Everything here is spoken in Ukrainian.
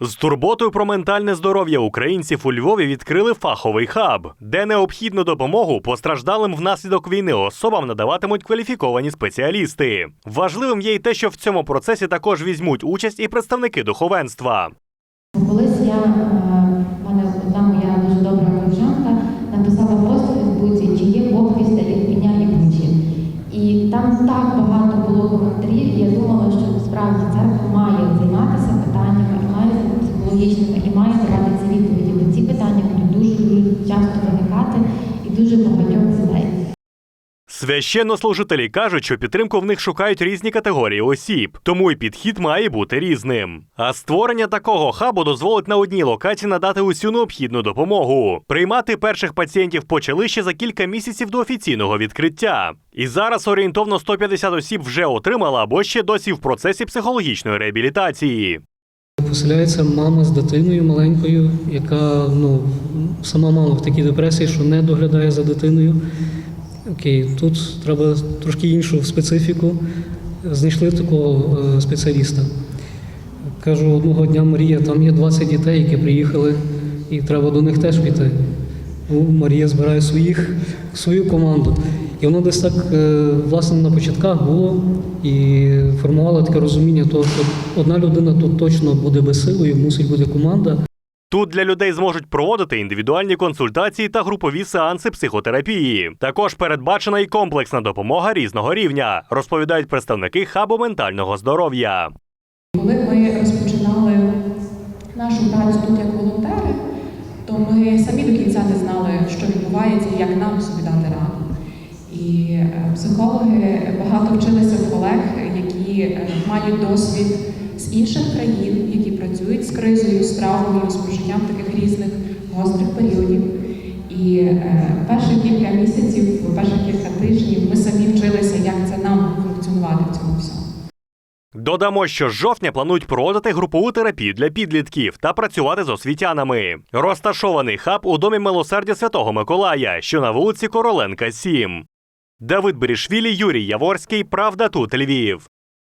З турботою про ментальне здоров'я українців у Львові відкрили фаховий хаб, де необхідну допомогу постраждалим внаслідок війни особам надаватимуть кваліфіковані спеціалісти. Важливим є й те, що в цьому процесі також візьмуть участь і представники духовенства. Колись я, е, в мене одна моя дуже добра колежанка написала пост у Фейсбуці, чи є Бог після Ірпеня і Бучі. І там так багато було коментарів, і я думала, що насправді церква має займатися питаннями, і має психологічними, і має давати ці відповіді, бо ці питання будуть дуже дуже часто виникати і дуже багатьох людей. Священнослужителі кажуть, що підтримку в них шукають різні категорії осіб, тому і підхід має бути різним. А створення такого хабу дозволить на одній локації надати усю необхідну допомогу. Приймати перших пацієнтів почали ще за кілька місяців до офіційного відкриття. І зараз орієнтовно 150 осіб вже отримала або ще досі в процесі психологічної реабілітації. Поселяється мама з дитиною маленькою, яка ну, сама мама в такій депресії, що не доглядає за дитиною. Окей, тут треба трошки іншу специфіку. Знайшли такого е, спеціаліста. Кажу, одного дня Марія, там є 20 дітей, які приїхали, і треба до них теж піти. Ну, Марія збирає своїх, свою команду. І воно десь так, е, власне, на початках було і формувало таке розуміння, того, що одна людина тут точно буде безсилою, мусить бути команда. Тут для людей зможуть проводити індивідуальні консультації та групові сеанси психотерапії. Також передбачена і комплексна допомога різного рівня, розповідають представники хабу ментального здоров'я. Коли ми розпочинали нашу працю тут як волонтери, то ми самі до кінця не знали, що відбувається і як нам собі дати раду. І е, психологи багато вчилися в колег, які е, мають досвід з інших країн, які працюють з кризою, з травмою, з прожиттям таких різних гострих періодів. І е, перші кілька місяців, перші кілька тижнів ми самі вчилися, як це нам функціонувати в цьому всьому. Додамо, що з жовтня планують проводити групову терапію для підлітків та працювати з освітянами. Розташований хаб у домі милосердя Святого Миколая, що на вулиці Короленка, 7. Давид Берішвілі, Юрій Яворський. Правда тут Львів.